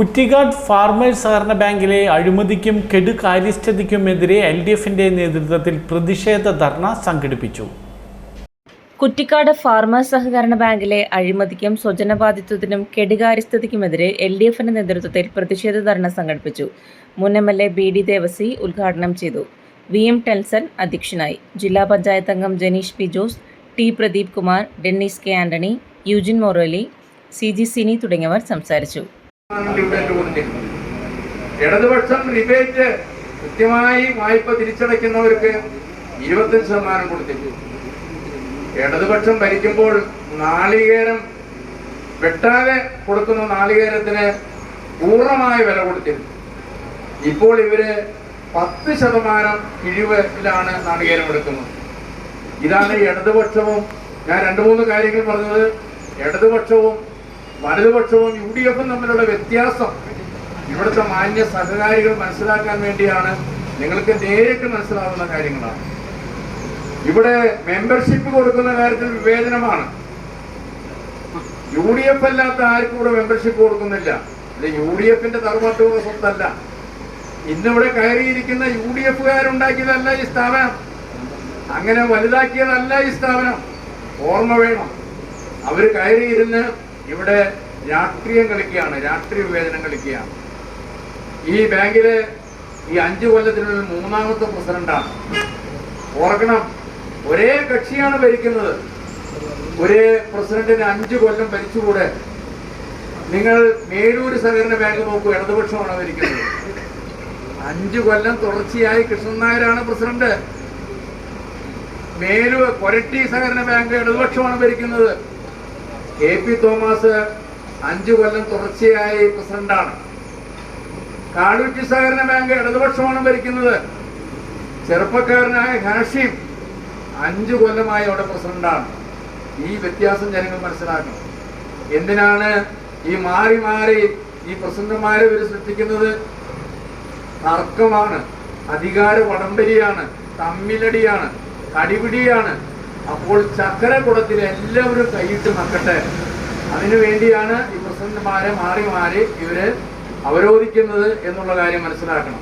കുറ്റിക്കാട് farmers സഹകരണ ബാങ്കിലെ അഴിമതിക്കും കെടുകാര്യസ്ഥതയ്ക്കുമെതിരെ L D എഫിന്റെ നേതൃത്വത്തിൽ പ്രതിഷേധ ധർണ സംഘടിപ്പിച്ചു. കുറ്റിക്കാട് ഫാർമേഴ്സ് സഹകരണ ബാങ്കിലെ അഴിമതിക്കും സ്വജനബാധിത്വത്തിനും കെടുകാര്യസ്ഥതയ്ക്കുമെതിരെ എൽ ഡി എഫിന്റെ നേതൃത്വത്തിൽ പ്രതിഷേധ ധർണ സംഘടിപ്പിച്ചു. മുൻ M L A B D Devassy ഉദ്ഘാടനം ചെയ്തു. വി എം ടെൽസൺ അധ്യക്ഷനായി. ജില്ലാ പഞ്ചായത്ത് അംഗം Janeesh P Jose T Pradeep Kumar Dennis K Antony Eugin Moroli C G Sini തുടങ്ങിയവർ സംസാരിച്ചു. ഇടതുപക്ഷം റിബേറ്റ് കൃത്യമായി വായ്പ തിരിച്ചടയ്ക്കുന്നവർക്ക് ഇരുപത്തഞ്ച് ശതമാനം കൊടുത്തിട്ടുണ്ട്. ഇടതുപക്ഷം ഭരിക്കുമ്പോൾ നാളികേരം വെട്ടാതെ കൊടുക്കുന്ന നാളികേരത്തിന് പൂർണമായ വില കൊടുത്തിരുന്നു. ഇപ്പോൾ ഇവർ പത്ത് ശതമാനം കിഴിവിലാണ് നാളികേരം എടുക്കുന്നത്. ഇതാണ് ഇടതുപക്ഷവും ഞാൻ രണ്ടു മൂന്ന് കാര്യങ്ങൾ പറഞ്ഞത്. ഇടതുപക്ഷവും വലതുപക്ഷവും യു ഡി എഫും തമ്മിലുള്ള വ്യത്യാസം ഇവിടുത്തെ മാന്യ സഹകാരികൾ മനസ്സിലാക്കാൻ വേണ്ടിയാണ് നിങ്ങൾക്ക് നേരിട്ട് മനസ്സിലാവുന്ന കാര്യങ്ങളാണ്. ഇവിടെ മെമ്പർഷിപ്പ് കൊടുക്കുന്ന കാര്യത്തിൽ വിവേചനമാണ്. യു ഡി എഫ് അല്ലാത്ത ആർക്കും ഇവിടെ മെമ്പർഷിപ്പ് കൊടുക്കുന്നില്ല. അല്ലെ യു ഡി എഫിന്റെ തറവാട്ടുക സ്വത്തല്ല. ഇന്നിവിടെ കയറിയിരിക്കുന്ന യു ഡി എഫുകാരുണ്ടാക്കിയതല്ല ഈ സ്ഥാപനം. അങ്ങനെ വലുതാക്കിയതല്ല ഈ സ്ഥാപനം. ഓർമ്മ വേണം. അവർ കയറിയിരുന്ന് ഇവിടെ രാഷ്ട്രീയം കളിക്കുകയാണ് രാഷ്ട്രീയ വിവേചനം കളിക്കുകയാണ്. ഈ ബാങ്കിൽ ഈ അഞ്ചു കൊല്ലത്തിനുള്ളിൽ മൂന്നാമത്തെ പ്രസിഡന്റാണ്. ഓർക്കണം ഒരേ കക്ഷിയാണ് ഭരിക്കുന്നത്. ഒരേ പ്രസിഡന്റിന് അഞ്ചു കൊല്ലം ഭരിച്ചുകൂടെ? നിങ്ങൾ മേലൂര് സഹകരണ ബാങ്ക് നോക്കൂ ഇടതുപക്ഷമാണ് ഭരിക്കുന്നത്. അഞ്ചു കൊല്ലം തുടർച്ചയായി കൃഷ്ണൻ നായരാണ് പ്രസിഡന്റ്. മേലൂർ കൊരട്ടി സഹകരണ ബാങ്ക് ഇടതുപക്ഷമാണ് ഭരിക്കുന്നത്. കെ പി തോമസ് അഞ്ചു കൊല്ലം തുടർച്ചയായി പ്രസിഡന്റാണ്. കാടുറ്റി സഹകരണ ബാങ്ക് ഇടതുപക്ഷമാണ് ഭരിക്കുന്നത്. ചെറുപ്പക്കാരനായ ഹാഷിം അഞ്ചു കൊല്ലമായി അവിടെ പ്രസിഡന്റാണ്. ഈ വ്യത്യാസം ജനങ്ങൾ മനസ്സിലാക്കണം. എന്തിനാണ് ഈ മാറി മാറി ഈ പ്രസിഡന്റുമാരെ ഇവർ സൃഷ്ടിക്കുന്നത്? തർക്കമാണ്. അധികാര വടംവലിയാണ്. തമ്മിലടിയാണ്. കടിപിടിയാണ്. അപ്പോൾ ചക്കര കുടത്തിൽ എല്ലാവരും കൈയിട്ട് നക്കട്ടെ അതിനു വേണ്ടിയാണ് ഈ പ്രസിഡന്റുമാരെ മാറി മാറി ഇവർ അവരോധിക്കുന്നത് എന്നുള്ള കാര്യം മനസ്സിലാക്കണം.